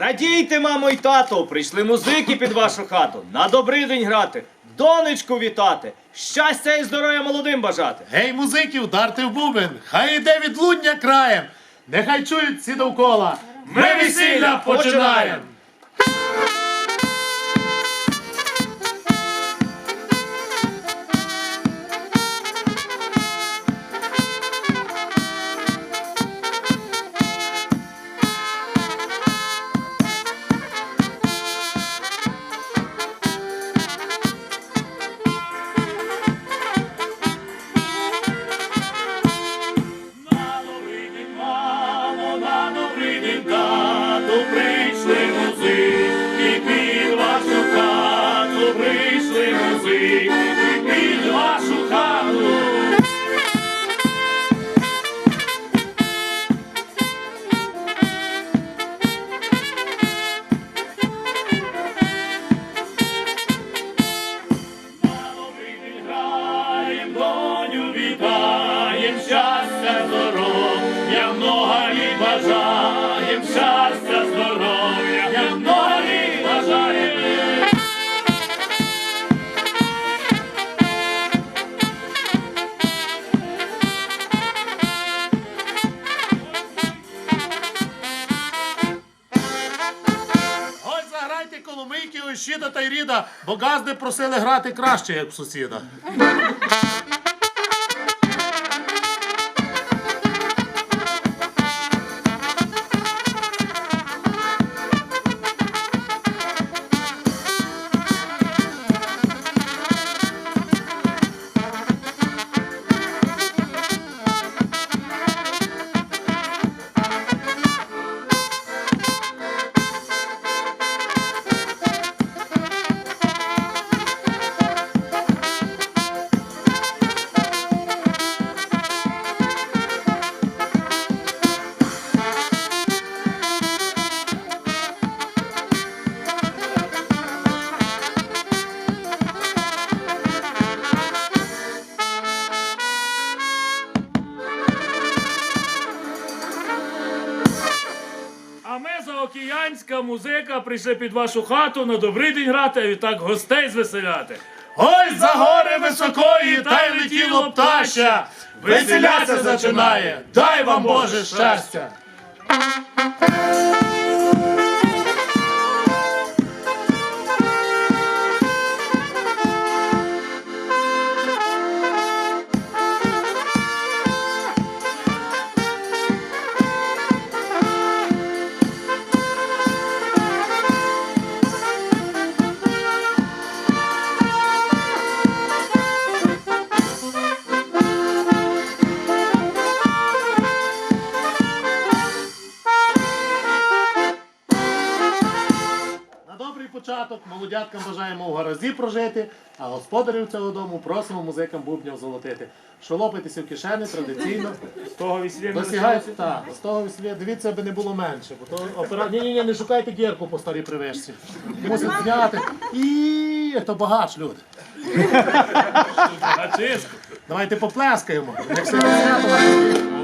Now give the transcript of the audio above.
Радійте, мамо й тато, прийшли музики під вашу хату. На добрий день грати, донечку вітати, щастя і здоров'я молодим бажати. Гей, музиків, дарте в бубен, хай іде відлуння краєм, нехай чують всі довкола. Ми весілля починаємо! Щастя, здоров'я, много літ бажаєм, щастя, здоров'я, много літ бажаєм. Ось заграйте коломийки, Ощіда та й Ріда, бо газди просили грати краще, як сусіда. А ми заокеанська музика прийшла під вашу хату на добрий день грати, а відтак гостей звеселяти. Ой, за гори високої, та й летіло птаща, веселяться зачинає, дай вам Боже щастя! Початок молодяткам бажаємо в гаразі прожити, а господарів цього дому просимо музикам бубнів золотити. Шолопайтеся в кишені традиційно. З того весілля не так, з того весілля, дивіться, аби не було менше, бо то опера... Ні, ні, ні, не шукайте гірку по старій привичці. Мусить зняти. І то багач, люди. Давайте поплескаємо. Як все свято.